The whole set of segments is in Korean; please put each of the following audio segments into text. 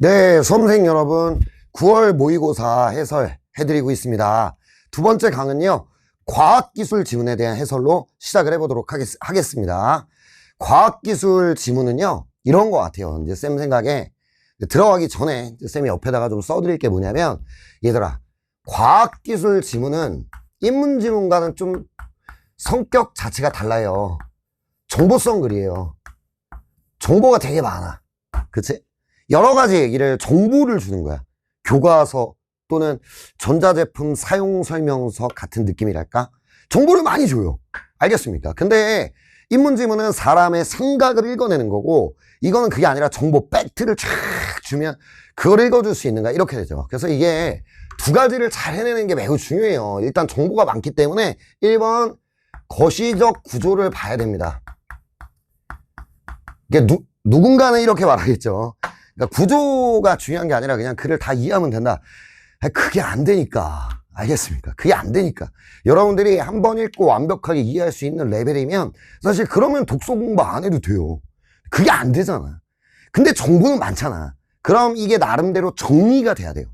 네, 수험생 여러분, 9월 모의고사 해설 해드리고 있습니다. 두 번째 강은요, 과학기술 지문에 대한 해설로 시작을 해보도록 하겠, 하겠습니다. 과학기술 지문은요, 이런 것 같아요. 이제 쌤 생각에 들어가기 전에 쌤이 옆에다가 좀 써드릴 게 뭐냐면, 얘들아, 과학기술 지문은 인문지문과는 좀 성격 자체가 달라요. 정보성 글이에요. 정보가 되게 많아. 그치? 여러 가지 얘기를 정보를 주는 거야. 교과서 또는 전자제품 사용 설명서 같은 느낌이랄까? 정보를 많이 줘요. 알겠습니까? 근데 인문지문은 사람의 생각을 읽어내는 거고 이거는 그게 아니라 정보 팩트를 쫙 주면 그걸 읽어줄 수 있는가 이렇게 되죠. 그래서 이게 두 가지를 잘 해내는 게 매우 중요해요. 일단 정보가 많기 때문에 1번 거시적 구조를 봐야 됩니다. 이게 누, 누군가는 이렇게 말하겠죠. 그러니까 구조가 중요한 게 아니라 그냥 글을 다 이해하면 된다. 그게 안 되니까. 알겠습니까? 그게 안 되니까. 여러분들이 한 번 읽고 완벽하게 이해할 수 있는 레벨이면 사실 그러면 독서 공부 안 해도 돼요. 그게 안 되잖아. 근데 정보는 많잖아. 그럼 이게 나름대로 정리가 돼야 돼요.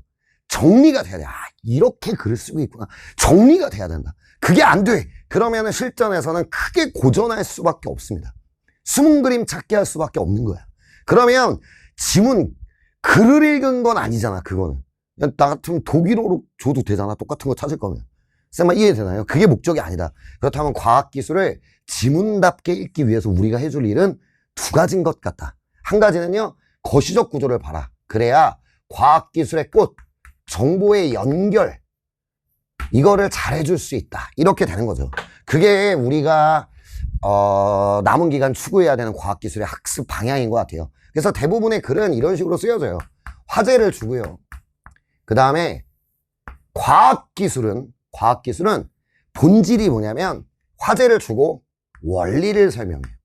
정리가 돼야 돼. 아, 이렇게 글을 쓰고 있구나. 정리가 돼야 된다. 그게 안 돼. 그러면은 실전에서는 크게 고전할 수밖에 없습니다. 숨은 그림 찾게 할 수밖에 없는 거야. 그러면 지문 글을 읽은 건 아니잖아 그거는. 그냥 나 같으면 독일어로 줘도 되잖아 똑같은 거 찾을 거면. 쌤만 이해되나요? 그게 목적이 아니다. 그렇다면 과학기술을 지문답게 읽기 위해서 우리가 해줄 일은 두 가지인 것 같다 한 가지는요 거시적 구조를 봐라. 그래야 과학기술의 꽃 정보의 연결 이거를 잘 해줄 수 있다. 이렇게 되는 거죠. 그게 우리가 어, 남은 기간 추구해야 되는 과학기술의 학습 방향인 것 같아요 그래서 대부분의 글은 이런 식으로 쓰여져요. 화제를 주고요. 그 다음에 과학기술은, 과학기술은 본질이 뭐냐면 화제를 주고 원리를 설명해요.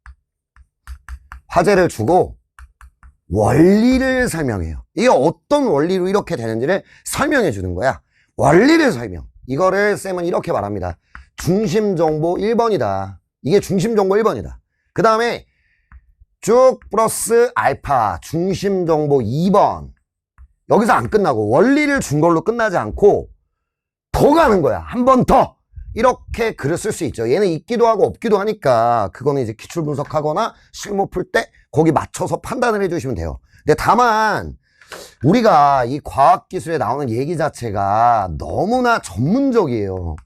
화제를 주고 원리를 설명해요. 이게 어떤 원리로 이렇게 되는지를 설명해 주는 거야. 원리를 설명. 이거를 쌤은 이렇게 말합니다. 중심정보 1번이다. 이게 중심정보 1번이다. 그 다음에 쭉 플러스 알파 중심 정보 2번. 여기서 안 끝나고 원리를 준 걸로 끝나지 않고 더 가는 거야. 한 번 더. 이렇게 글을 쓸 수 있죠. 얘는 있기도 하고 없기도 하니까 그거는 이제 기출 분석하거나 실무 풀 때 거기 맞춰서 판단을 해주시면 돼요. 근데 다만 우리가 이 과학기술에 나오는 얘기 자체가 너무나 전문적이에요.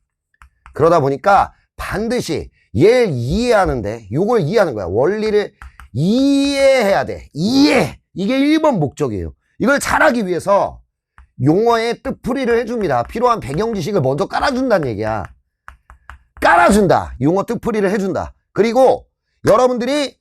그러다 보니까 반드시 얘를 이해하는데 요걸 이해하는 거야. 원리를 이해해야 돼. 이해. 이게 1번 목적이에요. 이걸 잘하기 위해서 용어의 뜻풀이를 해줍니다. 필요한 배경 지식을 먼저 깔아준다는 얘기야. 깔아준다. 용어 뜻풀이를 해준다. 그리고 여러분들이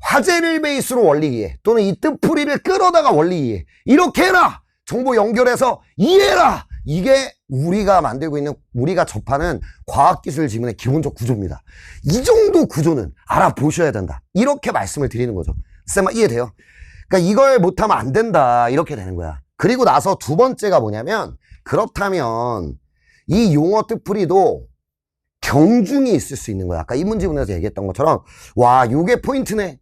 화제를 베이스로 원리 이해 또는 이 뜻풀이를 끌어다가 원리 이해 이렇게 해라. 정보 연결해서 이해해라. 이게 우리가 만들고 있는 우리가 접하는 과학기술 지문의 기본적 구조입니다. 이 정도 구조는 알아보셔야 된다. 이렇게 말씀을 드리는 거죠. 쌤아 이해돼요? 그러니까 이걸 못하면 안 된다. 이렇게 되는 거야. 그리고 나서 두 번째가 뭐냐면 그렇다면 이 용어 뜻풀이도 경중이 있을 수 있는 거야. 아까 인문지문에서 얘기했던 것처럼 와 요게 포인트네.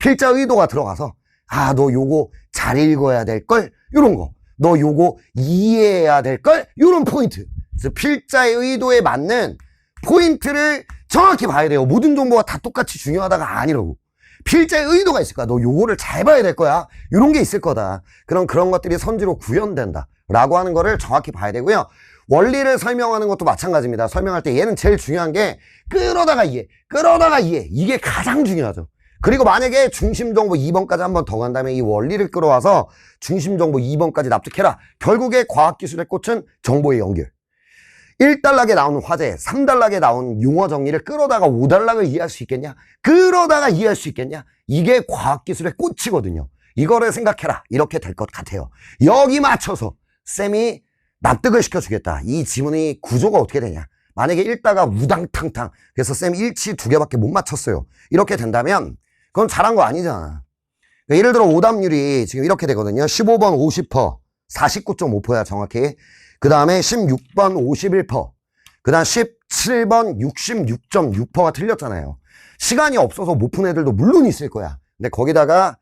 필자 의도가 들어가서 아 너 요거 잘 읽어야 될 걸 이런 거. 너 요거 이해해야 될 걸? 요런 포인트. 그래서 필자의 의도에 맞는 포인트를 정확히 봐야 돼요. 모든 정보가 다 똑같이 중요하다가 아니라고. 필자의 의도가 있을 거야. 너 요거를 잘 봐야 될 거야. 요런 게 있을 거다. 그럼 그런 것들이 선지로 구현된다. 라고 하는 거를 정확히 봐야 되고요. 원리를 설명하는 것도 마찬가지입니다. 설명할 때 얘는 제일 중요한 게 끌어다가 이해, 끌어다가 이해. 이게 가장 중요하죠. 그리고 만약에 중심정보 2번까지 한 번 더 간 다음에 이 원리를 끌어와서 중심정보 2번까지 납득해라. 결국에 과학기술의 꽃은 정보의 연결. 1달락에 나오는 화제, 3달락에 나온 용어 정리를 끌어다가 5달락을 이해할 수 있겠냐? 끌어다가 이해할 수 있겠냐? 이게 과학기술의 꽃이거든요. 이거를 생각해라. 이렇게 될 것 같아요. 여기 맞춰서 쌤이 납득을 시켜주겠다. 이 지문의 구조가 어떻게 되냐? 만약에 읽다가 우당탕탕 그래서 쌤 일치 두 개밖에 못 맞췄어요. 이렇게 된다면 그건 잘한 거 아니잖아. 그러니까 예를 들어 오답률이 지금 이렇게 되거든요. 15번 50%, 49.5%야 정확히. 그 다음에 16번 51%, 그 다음 17번 66.6%가 틀렸잖아요. 시간이 없어서 못 푼 애들도 물론 있을 거야. 근데 거기다가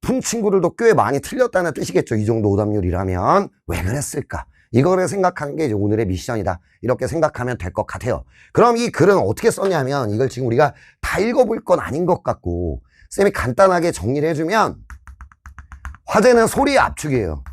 푼 친구들도 꽤 많이 틀렸다는 뜻이겠죠. 이 정도 오답률이라면 왜 그랬을까? 이거를 생각하는 게 이제 오늘의 미션이다. 이렇게 생각하면 될 것 같아요. 그럼 이 글은 어떻게 썼냐면 이걸 지금 우리가 다 읽어볼 건 아닌 것 같고 쌤이 간단하게 정리를 해주면 화제는 소리의 압축이에요.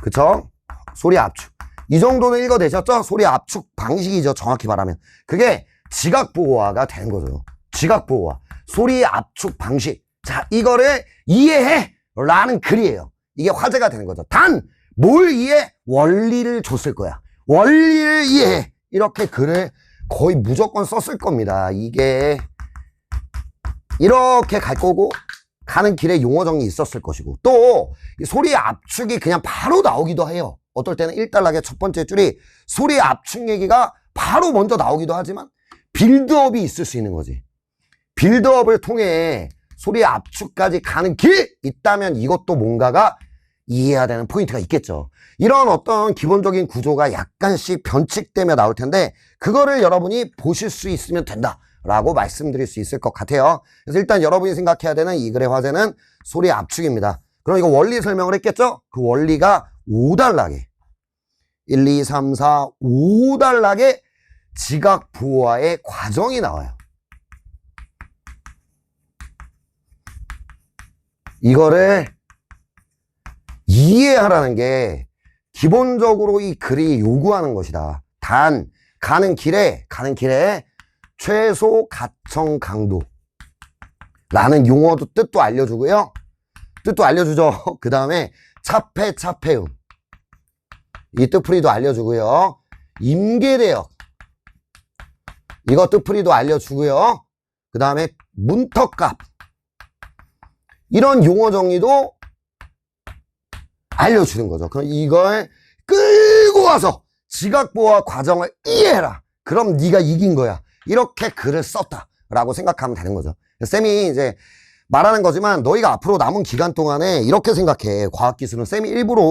그쵸? 소리 압축. 이 정도는 읽어내셨죠? 소리 압축 방식이죠. 정확히 말하면. 그게 지각보호화가 되는 거죠. 지각보호화. 소리 압축 방식. 자, 이거를 이해해! 라는 글이에요. 이게 화제가 되는 거죠. 단, 뭘 이해? 원리를 줬을 거야. 원리를 이해해. 이렇게 글을 거의 무조건 썼을 겁니다. 이게 이렇게 갈 거고 가는 길에 용어 정리 있었을 것이고 또이 소리의 압축이 그냥 바로 나오기도 해요. 어떨 때는 일단락의 첫 번째 줄이 소리의 압축 얘기가 바로 먼저 나오기도 하지만 빌드업이 있을 수 있는 거지. 빌드업을 통해 소리의 압축까지 가는 길 있다면 이것도 뭔가가 이해해야 되는 포인트가 있겠죠. 이런 어떤 기본적인 구조가 약간씩 변칙되며 나올 텐데 그거를 여러분이 보실 수 있으면 된다. 라고 말씀드릴 수 있을 것 같아요. 그래서 일단 여러분이 생각해야 되는 이 글의 화제는 소리 압축입니다. 그럼 이거 원리 설명을 했겠죠? 그 원리가 5단락에 1, 2, 3, 4, 5단락의 지각 부호화의 과정이 나와요. 이거를 이해하라는 게 기본적으로 이 글이 요구하는 것이다. 단 가는 길에 가는 길에 최소 가청 강도 라는 용어도 뜻도 알려주고요. 뜻도 알려주죠. 그 다음에 차폐 차폐음 이 뜻풀이도 알려주고요. 임계대역 이거 뜻풀이도 알려주고요. 그 다음에 문턱값 이런 용어 정리도 알려주는 거죠. 그럼 이걸 끌고 와서 지각보호 과정을 이해해라. 그럼 네가 이긴 거야. 이렇게 글을 썼다라고 생각하면 되는 거죠. 쌤이 이제 말하는 거지만 너희가 앞으로 남은 기간 동안에 이렇게 생각해. 과학기술은 쌤이 일부러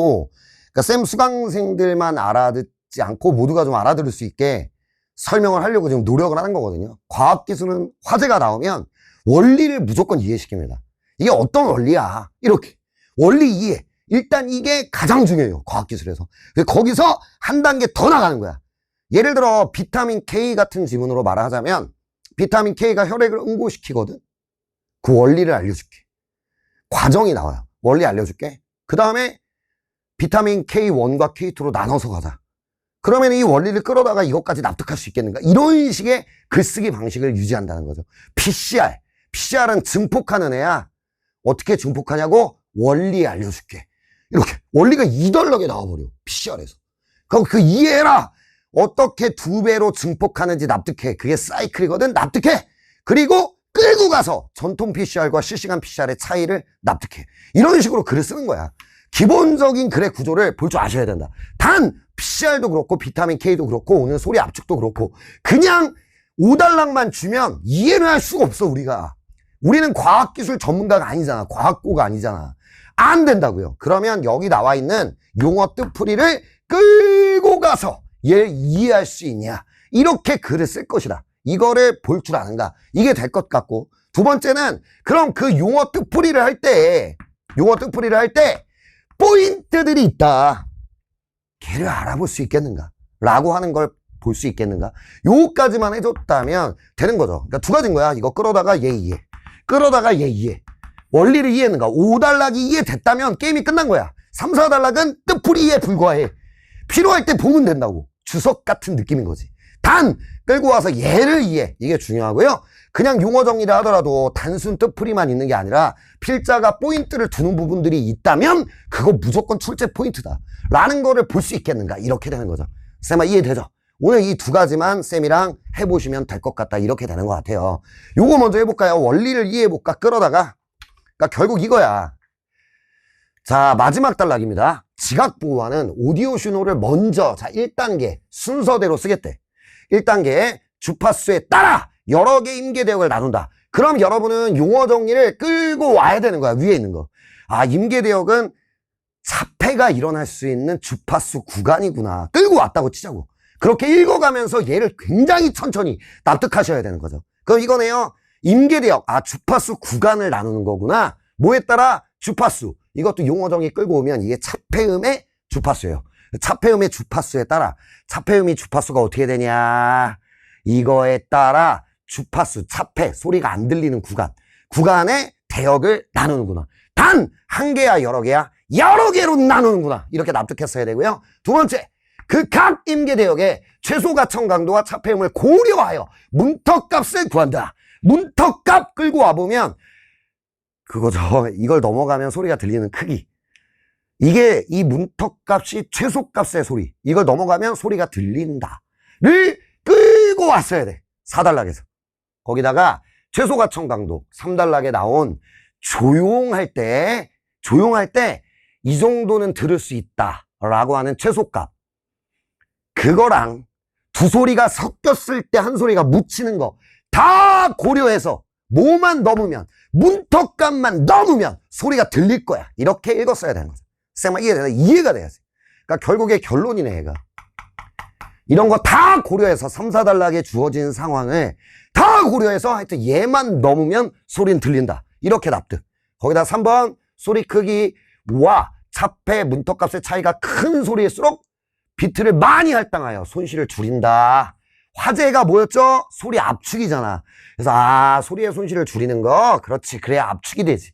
그러니까 쌤 수강생들만 알아듣지 않고 모두가 좀 알아들을 수 있게 설명을 하려고 지금 노력을 하는 거거든요. 과학기술은 화제가 나오면 원리를 무조건 이해시킵니다. 이게 어떤 원리야? 이렇게. 원리 이해. 일단 이게 가장 중요해요. 과학기술에서. 거기서 한 단계 더 나가는 거야. 예를 들어 비타민 K 같은 지문으로 말하자면 비타민 K가 혈액을 응고시키거든. 그 원리를 알려줄게. 과정이 나와요. 원리 알려줄게. 그 다음에 비타민 K1과 K2로 나눠서 가자. 그러면 이 원리를 끌어다가 이것까지 납득할 수 있겠는가? 이런 식의 글쓰기 방식을 유지한다는 거죠. PCR. PCR은 증폭하는 애야. 어떻게 증폭하냐고? 원리 알려줄게. 이렇게. 원리가 이덜럭에 나와버려. PCR에서. 그럼 그 이해해라! 어떻게 두 배로 증폭하는지 납득해. 그게 사이클이거든. 납득해. 그리고 끌고 가서 전통 PCR과 실시간 PCR의 차이를 납득해. 이런 식으로 글을 쓰는 거야. 기본적인 글의 구조를 볼 줄 아셔야 된다. 단 PCR도 그렇고 비타민 K도 그렇고 오늘 소리 압축도 그렇고 그냥 5달락만 주면 이해를 할 수가 없어 우리가. 우리는 과학기술 전문가가 아니잖아. 과학고가 아니잖아. 안 된다고요. 그러면 여기 나와 있는 용어 뜻풀이를 끌고 가서 얘를 이해할 수 있냐. 이렇게 글을 쓸 것이다. 이거를 볼 줄 아는가. 이게 될 것 같고. 두 번째는 그럼 그 용어 뜻풀이를 할 때, 용어 뜻풀이를 할 때 포인트들이 있다. 걔를 알아볼 수 있겠는가? 라고 하는 걸 볼 수 있겠는가? 요까지만 해줬다면 되는 거죠. 그러니까 두 가지인 거야. 이거 끌어다가 얘 이해. 끌어다가 얘 이해. 원리를 이해했는가? 5달락이 이해됐다면 게임이 끝난 거야. 3, 4달락은 뜻풀이에 불과해. 필요할 때 보면 된다고. 주석 같은 느낌인 거지. 단 끌고 와서 얘를 이해 이게 중요하고요. 그냥 용어 정리를 하더라도 단순 뜻풀이만 있는 게 아니라 필자가 포인트를 두는 부분들이 있다면 그거 무조건 출제 포인트다. 라는 거를 볼 수 있겠는가 이렇게 되는 거죠. 쌤아 이해되죠? 오늘 이 두 가지만 쌤이랑 해보시면 될 것 같다 이렇게 되는 것 같아요. 요거 먼저 해볼까요? 원리를 이해해볼까? 끌어다가 그러니까 결국 이거야. 자 마지막 단락입니다. 지각 보호와는 오디오 신호를 먼저 자 1단계 순서대로 쓰겠대. 1단계 주파수에 따라 여러 개 임계 대역을 나눈다. 그럼 여러분은 용어 정리를 끌고 와야 되는 거야. 위에 있는 거. 아 임계 대역은 사패가 일어날 수 있는 주파수 구간이구나. 끌고 왔다고 치자고. 그렇게 읽어가면서 얘를 굉장히 천천히 납득하셔야 되는 거죠. 그럼 이거네요. 임계대역, 아 주파수 구간을 나누는 거구나. 뭐에 따라 주파수. 이것도 용어 정의 끌고 오면 이게 차폐음의 주파수예요. 차폐음의 주파수에 따라 차폐음이 주파수가 어떻게 되냐? 이거에 따라 주파수, 차폐, 소리가 안 들리는 구간. 구간의 대역을 나누는구나. 단 한 개야 여러 개야 여러 개로 나누는구나. 이렇게 납득했어야 되고요. 두 번째, 그 각 임계 대역의 최소 가청 강도와 차폐음을 고려하여 문턱값을 구한다. 문턱값 끌고 와보면 그거죠. 이걸 넘어가면 소리가 들리는 크기. 이게 이 문턱값이 최소값의 소리. 이걸 넘어가면 소리가 들린다.를 끌고 왔어야 돼. 4단락에서. 거기다가 최소 가청 강도 3단락에 나온 조용할 때 조용할 때 이 정도는 들을 수 있다 라고 하는 최소값. 그거랑 두 소리가 섞였을 때 한 소리가 묻히는 거 다 고려해서 뭐만 넘으면 문턱값만 넘으면 소리가 들릴 거야. 이렇게 읽었어야 되는 거죠. 쌤아 이해가 이해가 돼야지. 그러니까 결국에 결론이네 얘가. 이런 거 다 고려해서 3, 4단락에 주어진 상황을 다 고려해서 하여튼 얘만 넘으면 소리는 들린다. 이렇게 납득. 거기다 3번 소리 크기와 차폐 문턱값의 차이가 큰 소리일수록 비트를 많이 할당하여 손실을 줄인다. 화제가 뭐였죠? 소리 압축이잖아. 그래서 아 소리의 손실을 줄이는 거 그렇지 그래야 압축이 되지.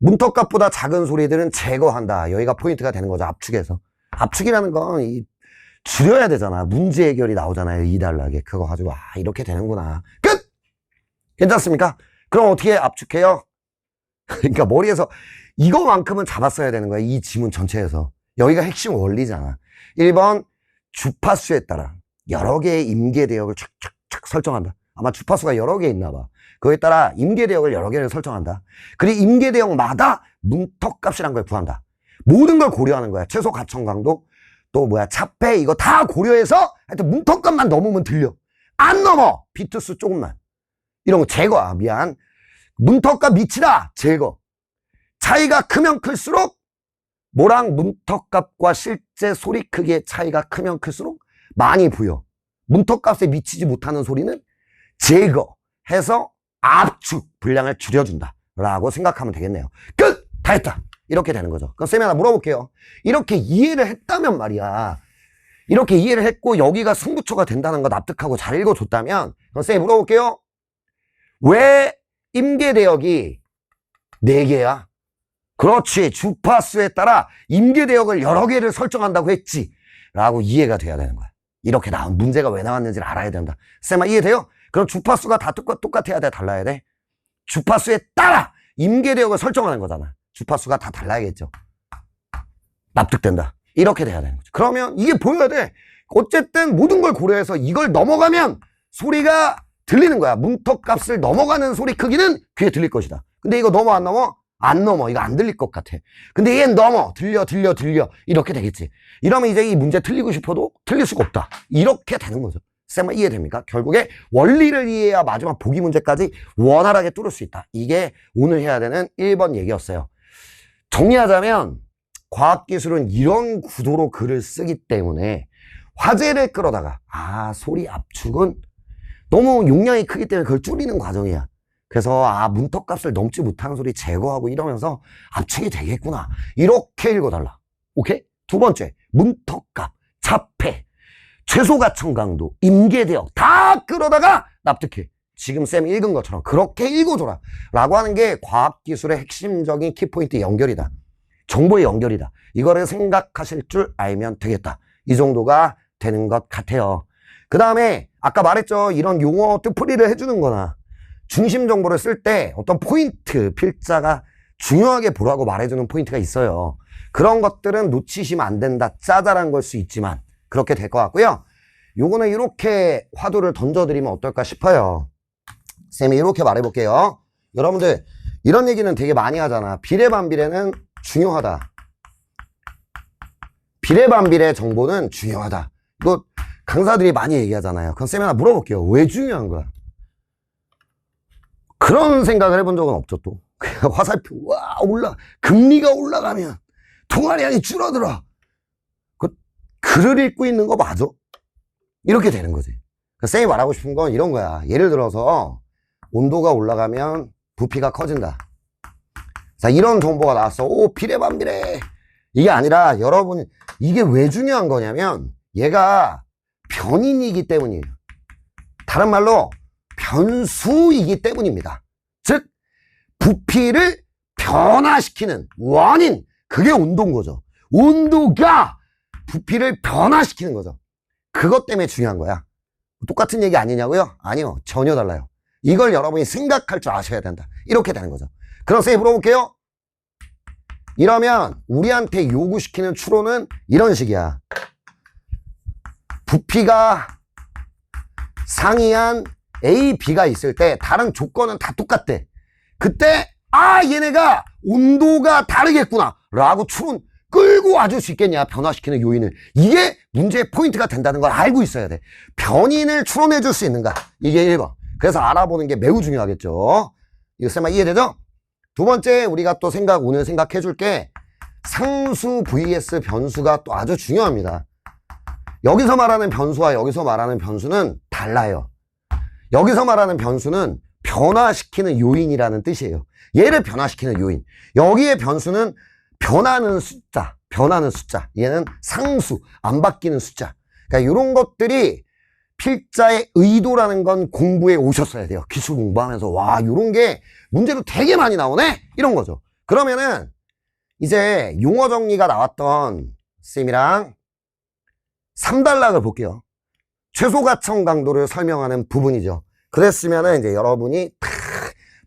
문턱값보다 작은 소리들은 제거한다. 여기가 포인트가 되는 거죠. 압축에서. 압축이라는 건 이, 줄여야 되잖아. 문제 해결이 나오잖아요. 이달락에. 그거 가지고, 아, 이렇게 되는구나. 끝! 괜찮습니까? 그럼 어떻게 압축해요? 그러니까 머리에서 이거만큼은 잡았어야 되는 거야. 이 지문 전체에서. 여기가 핵심 원리잖아. 1번, 주파수에 따라 여러 개의 임계 대역을 착착착 설정한다. 아마 주파수가 여러 개 있나 봐. 그거에 따라 임계 대역을 여러 개를 설정한다. 그리고 임계 대역마다 문턱값이란 걸 구한다. 모든 걸 고려하는 거야. 최소 가청 강도, 또 뭐야 차폐 이거 다 고려해서 하여튼 문턱값만 넘으면 들려. 안 넘어 비트수 조금만. 이런 거 제거. 아, 미안. 문턱값 미치다 제거. 차이가 크면 클수록 뭐랑 문턱값과 실제 소리 크기의 차이가 크면 클수록 많이 보여. 문턱값에 미치지 못하는 소리는 제거해서 압축 분량을 줄여준다. 라고 생각하면 되겠네요. 끝! 다 했다. 이렇게 되는 거죠. 그럼 쌤이 하나 물어볼게요. 이렇게 이해를 했다면 말이야. 이렇게 이해를 했고 여기가 승부처가 된다는 거 납득하고 잘 읽어줬다면 그럼 쌤이 물어볼게요. 왜 임계대역이 4개야? 그렇지. 주파수에 따라 임계대역을 여러 개를 설정한다고 했지. 라고 이해가 돼야 되는 거야. 이렇게 나온 문제가 왜 나왔는지를 알아야 된다. 쌤아 이해돼요? 그럼 주파수가 다 똑같, 똑같아야 돼? 달라야 돼? 주파수에 따라 임계대역을 설정하는 거잖아. 주파수가 다 달라야겠죠. 납득된다. 이렇게 돼야 되는 거죠. 그러면 이게 보여야 돼. 어쨌든 모든 걸 고려해서 이걸 넘어가면 소리가 들리는 거야. 문턱 값을 넘어가는 소리 크기는 귀에 들릴 것이다. 근데 이거 넘어 안 넘어? 안 넘어. 이거 안 들릴 것 같아. 근데 얘는 넘어. 들려, 들려, 들려. 이렇게 되겠지. 이러면 이제 이 문제 틀리고 싶어도 틀릴 수가 없다. 이렇게 되는 거죠. 쌤아 이해됩니까? 결국에 원리를 이해해야 마지막 보기 문제까지 원활하게 뚫을 수 있다. 이게 오늘 해야 되는 1번 얘기였어요. 정리하자면 과학기술은 이런 구도로 글을 쓰기 때문에 화제를 끌어다가 아 소리 압축은 너무 용량이 크기 때문에 그걸 줄이는 과정이야. 그래서 아 문턱값을 넘지 못하는 소리 제거하고 이러면서 압축이 되겠구나. 이렇게 읽어달라. 오케이? 두 번째 문턱값, 차폐, 최소가청 강도, 임계대역 다 끌어다가 납득해. 지금 쌤이 읽은 것처럼 그렇게 읽어줘라. 라고 하는 게 과학기술의 핵심적인 키포인트 연결이다. 정보의 연결이다. 이거를 생각하실 줄 알면 되겠다. 이 정도가 되는 것 같아요. 그 다음에 아까 말했죠. 이런 용어 뜻풀이를 해주는 거나 중심 정보를 쓸 때 어떤 포인트, 필자가 중요하게 보라고 말해주는 포인트가 있어요. 그런 것들은 놓치시면 안 된다. 짜잘한 걸 수 있지만 그렇게 될 것 같고요. 요거는 이렇게 화두를 던져드리면 어떨까 싶어요. 쌤이 이렇게 말해볼게요. 여러분들 이런 얘기는 되게 많이 하잖아. 비례 반비례는 중요하다. 비례 반비례 정보는 중요하다. 이거 강사들이 많이 얘기하잖아요. 그럼 쌤이 하나 물어볼게요. 왜 중요한 거야? 그런 생각을 해본 적은 없죠, 또. 화살표, 와, 올라, 금리가 올라가면 통화량이 줄어들어. 그, 글을 읽고 있는 거 맞아? 이렇게 되는 거지. 그 쌤이 말하고 싶은 건 이런 거야. 예를 들어서 온도가 올라가면 부피가 커진다. 자, 이런 정보가 나왔어. 오, 비례 반비례. 이게 아니라 여러분, 이게 왜 중요한 거냐면 얘가 변인이기 때문이에요. 다른 말로 변수이기 때문입니다. 즉, 부피를 변화시키는 원인. 그게 온도인 거죠. 온도가 부피를 변화시키는 거죠. 그것 때문에 중요한 거야. 똑같은 얘기 아니냐고요? 아니요. 전혀 달라요. 이걸 여러분이 생각할 줄 아셔야 된다. 이렇게 되는 거죠. 그럼 쌤이 물어볼게요. 이러면 우리한테 요구시키는 추론은 이런 식이야. 부피가 상이한 A, B가 있을 때 다른 조건은 다 똑같대. 그때 아 얘네가 온도가 다르겠구나 라고 추론 끌고 와줄 수 있겠냐 변화시키는 요인을. 이게 문제의 포인트가 된다는 걸 알고 있어야 돼. 변인을 추론해 줄 수 있는가? 이게 1번. 그래서 알아보는 게 매우 중요하겠죠. 이거 쌤아 이해되죠? 두 번째 우리가 또 생각 오늘 생각해 줄 게 상수 vs 변수가 또 아주 중요합니다. 여기서 말하는 변수와 여기서 말하는 변수는 달라요 여기서 말하는 변수는 변화시키는 요인이라는 뜻이에요. 얘를 변화시키는 요인. 여기에 변수는 변하는 숫자, 변하는 숫자. 얘는 상수, 안 바뀌는 숫자. 그러니까 이런 것들이 필자의 의도라는 건 공부에 오셨어야 돼요. 기술 공부하면서 와 이런 게 문제도 되게 많이 나오네 이런 거죠. 그러면은 이제 용어 정리가 나왔던 쌤이랑 3단락을 볼게요. 최소 가청 강도를 설명하는 부분이죠. 그랬으면은 이제 여러분이 탁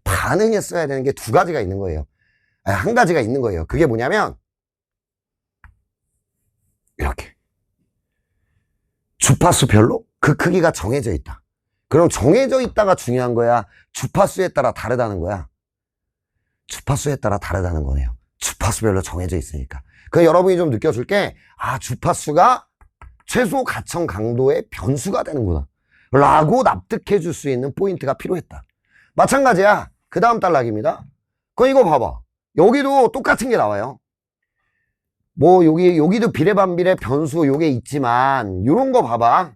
반응했어야 되는 게 두 가지가 있는 거예요. 한 가지가 있는 거예요. 그게 뭐냐면 이렇게 주파수별로 그 크기가 정해져 있다. 그럼 정해져 있다가 중요한 거야. 주파수에 따라 다르다는 거야. 주파수에 따라 다르다는 거네요. 주파수별로 정해져 있으니까. 그 여러분이 좀 느껴줄 게. 아 주파수가 최소 가청 강도의 변수가 되는구나. 라고 납득해 줄 수 있는 포인트가 필요했다. 마찬가지야. 그 다음 단락입니다. 그 이거 봐봐. 여기도 똑같은 게 나와요. 뭐 여기 여기도 비례 반비례 변수 요게 있지만 요런 거 봐봐.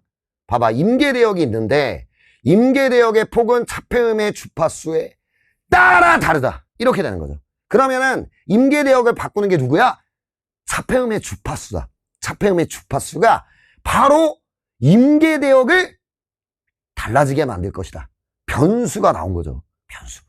봐봐. 임계 대역이 있는데 임계 대역의 폭은 차폐음의 주파수에 따라 다르다. 이렇게 되는 거죠. 그러면은 임계 대역을 바꾸는 게 누구야? 차폐음의 주파수다. 차폐음의 주파수가 바로 임계대역을 달라지게 만들 것이다. 변수가 나온 거죠. 변수.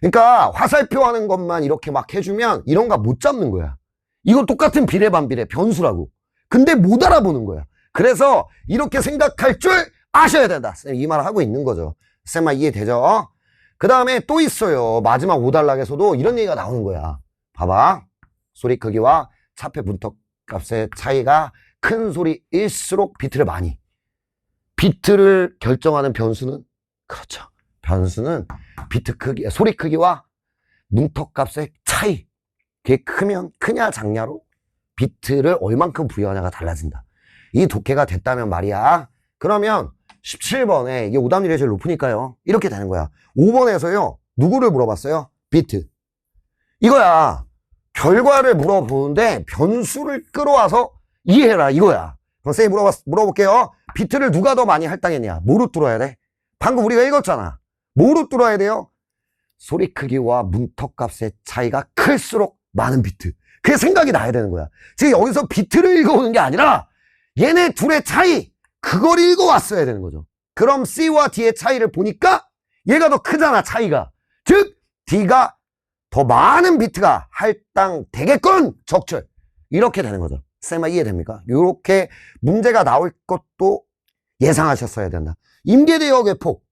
그러니까 화살표 하는 것만 이렇게 막 해주면 이런 거 못 잡는 거야. 이거 똑같은 비례 반비례 변수라고. 근데 못 알아보는 거야. 그래서 이렇게 생각할 줄 아셔야 된다. 쌤이 말을 하고 있는 거죠. 쌤아 이해되죠? 그 다음에 또 있어요. 마지막 5단락에서도 이런 얘기가 나오는 거야. 봐봐. 소리 크기와 차폐 분턱 값의 차이가 큰 소리일수록 비트를 많이. 비트를 결정하는 변수는 그렇죠. 변수는 비트 크기, 소리 크기와 문턱 값의 차이. 그게 크면 크냐 작냐로 비트를 얼만큼 부여하냐가 달라진다. 이 독해가 됐다면 말이야. 그러면 17번에 이게 오답률이 제일 높으니까요. 이렇게 되는 거야. 5번에서요. 누구를 물어봤어요? 비트. 이거야. 결과를 물어보는데 변수를 끌어와서 이해해라 이거야. 그럼 쌤이 물어봤, 물어볼게요. 비트를 누가 더 많이 할당했냐? 뭐로 뚫어야 돼? 방금 우리가 읽었잖아. 뭐로 뚫어야 돼요? 소리 크기와 문턱 값의 차이가 클수록 많은 비트. 그게 생각이 나야 되는 거야. 지금 여기서 비트를 읽어오는 게 아니라 얘네 둘의 차이, 그걸 읽어왔어야 되는 거죠. 그럼 C와 D의 차이를 보니까 얘가 더 크잖아, 차이가. 즉, D가 더 많은 비트가 할당되겠군! 적절. 이렇게 되는 거죠. 쌤아 이해됩니까? 이렇게 문제가 나올 것도 예상하셨어야 된다. 임계대역의 폭.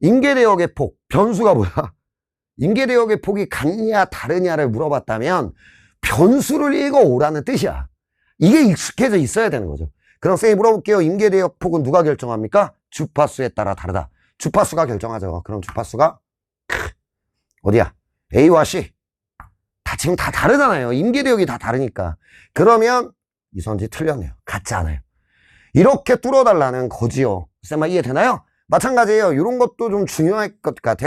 임계대역의 폭. 변수가 뭐야? 임계대역의 폭이 같냐 다르냐를 물어봤다면 변수를 읽어오라는 뜻이야. 이게 익숙해져 있어야 되는 거죠. 그럼 쌤이 물어볼게요. 임계대역 폭은 누가 결정합니까? 주파수에 따라 다르다. 주파수가 결정하죠. 그럼 주파수가 어디야? A와 C. 다 지금 다 다르잖아요. 임계대역이 다 다르니까. 그러면 이선지 틀렸네요. 같지 않아요. 이렇게 뚫어달라는 거지요. 쌤아 이해되나요? 마찬가지예요. 이런 것도 좀 중요할 것 같아.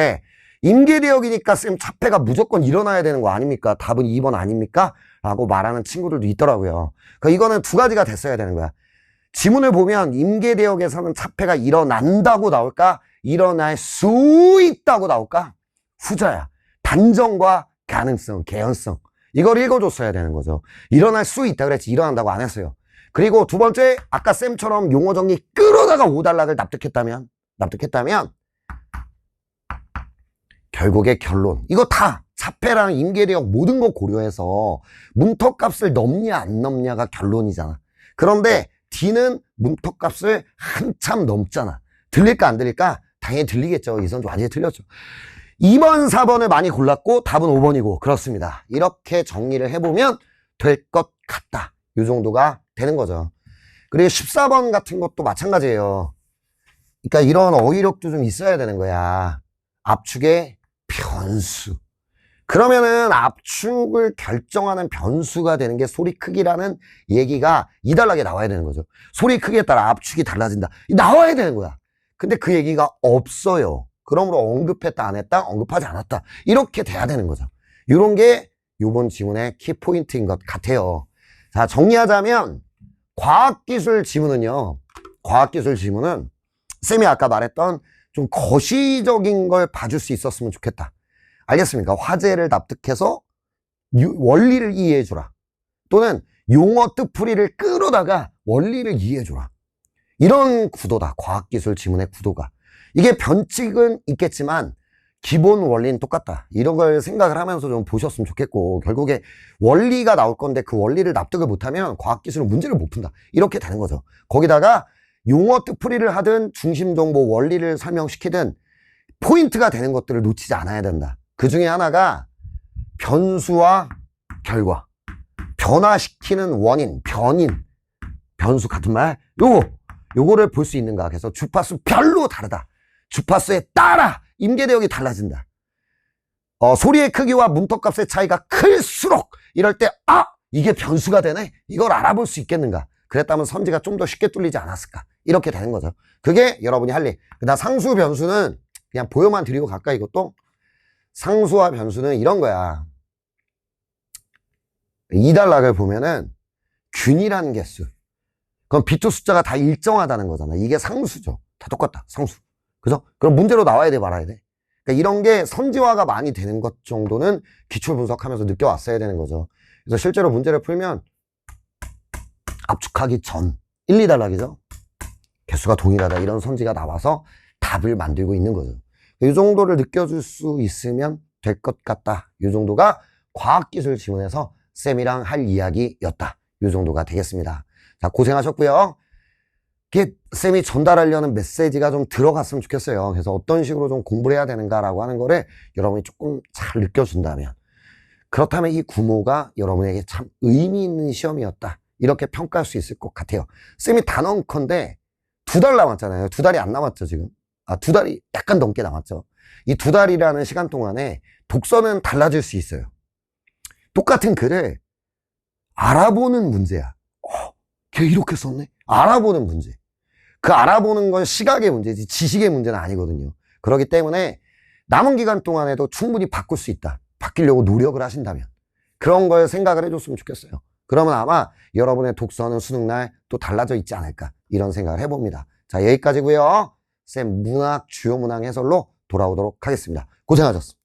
임계대역이니까 쌤 차폐가 무조건 일어나야 되는 거 아닙니까? 답은 2번 아닙니까? 라고 말하는 친구들도 있더라고요. 그 이거는 두 가지가 됐어야 되는 거야. 지문을 보면 임계대역에서는 차폐가 일어난다고 나올까? 일어날 수 있다고 나올까? 후자야. 단정과 가능성, 개연성. 이걸 읽어줬어야 되는 거죠. 일어날 수 있다 그랬지. 일어난다고 안 했어요. 그리고 두 번째, 아까 쌤처럼 용어 정리 끌어다가 5단락을 납득했다면, 납득했다면, 결국의 결론. 이거 다 사패랑 임계대역 모든 거 고려해서 문턱값을 넘냐 안 넘냐가 결론이잖아. 그런데 D는 문턱값을 한참 넘잖아. 들릴까 안 들릴까? 당연히 들리겠죠. 이 선수 완전히 틀렸죠. 2번, 4번을 많이 골랐고 답은 5번이고 그렇습니다. 이렇게 정리를 해보면 될 것 같다. 이 정도가 되는 거죠. 그리고 14번 같은 것도 마찬가지예요. 그러니까 이런 어휘력도 좀 있어야 되는 거야. 압축의 변수. 그러면은 압축을 결정하는 변수가 되는 게 소리 크기라는 얘기가 이달락에 나와야 되는 거죠. 소리 크기에 따라 압축이 달라진다. 나와야 되는 거야. 근데 그 얘기가 없어요. 그러므로 언급했다 안 했다 언급하지 않았다 이렇게 돼야 되는 거죠. 이런 게 이번 지문의 키포인트인 것 같아요. 자 정리하자면 과학기술 지문은요. 과학기술 지문은 쌤이 아까 말했던 좀 거시적인 걸 봐줄 수 있었으면 좋겠다. 알겠습니까? 화제를 납득해서 유- 원리를 이해해주라. 또는 용어 뜻풀이를 끌어다가 원리를 이해해주라. 이런 구도다. 과학기술 지문의 구도가. 이게 변칙은 있겠지만 기본 원리는 똑같다. 이런 걸 생각을 하면서 좀 보셨으면 좋겠고 결국에 원리가 나올 건데 그 원리를 납득을 못하면 과학기술은 문제를 못 푼다. 이렇게 되는 거죠. 거기다가 용어 뜻풀이를 하든 중심 정보 원리를 설명시키든 포인트가 되는 것들을 놓치지 않아야 된다. 그 중에 하나가 변수와 결과. 변화시키는 원인, 변인. 변수 같은 말. 요거, 요거를 볼 수 있는가. 그래서 주파수 별로 다르다. 주파수에 따라 임계대역이 달라진다. 어, 소리의 크기와 문턱값의 차이가 클수록 이럴 때, 아! 이게 변수가 되네? 이걸 알아볼 수 있겠는가? 그랬다면 선지가 좀 더 쉽게 뚫리지 않았을까? 이렇게 되는 거죠. 그게 여러분이 할 일. 그다음 상수 변수는 그냥 보여만 드리고 갈까 이것도? 상수와 변수는 이런 거야. 이 단락을 보면은 균이라는 개수. 그럼 비트 숫자가 다 일정하다는 거잖아. 이게 상수죠. 다 똑같다. 상수. 그죠? 그럼 문제로 나와야 돼, 말아야 돼. 그러니까 이런 게 선지화가 많이 되는 것 정도는 기출 분석하면서 느껴왔어야 되는 거죠. 그래서 실제로 문제를 풀면 압축하기 전 1, 2단락이죠. 개수가 동일하다 이런 선지가 나와서 답을 만들고 있는 거죠. 이 정도를 느껴줄 수 있으면 될 것 같다. 이 정도가 과학기술 지문에서 쌤이랑 할 이야기였다. 이 정도가 되겠습니다. 자, 고생하셨고요. 이게 쌤이 전달하려는 메시지가 좀 들어갔으면 좋겠어요. 그래서 어떤 식으로 좀 공부를 해야 되는가라고 하는 거를 여러분이 조금 잘 느껴준다면 그렇다면 이 구모가 여러분에게 참 의미 있는 시험이었다. 이렇게 평가할 수 있을 것 같아요. 쌤이 단언컨대 두 달 남았잖아요. 두 달이 안 남았죠, 지금. 아, 두 달이 약간 넘게 남았죠. 이 두 달이라는 시간 동안에 독서는 달라질 수 있어요. 똑같은 글을 알아보는 문제야. 어, 걔 이렇게 썼네? 알아보는 문제. 그 알아보는 건 시각의 문제지 지식의 문제는 아니거든요. 그렇기 때문에 남은 기간 동안에도 충분히 바꿀 수 있다. 바뀌려고 노력을 하신다면. 그런 걸 생각을 해줬으면 좋겠어요. 그러면 아마 여러분의 독서는 수능날 또 달라져 있지 않을까. 이런 생각을 해봅니다. 자, 여기까지고요 쌤 문학, 주요 문항 해설로 돌아오도록 하겠습니다. 고생하셨습니다.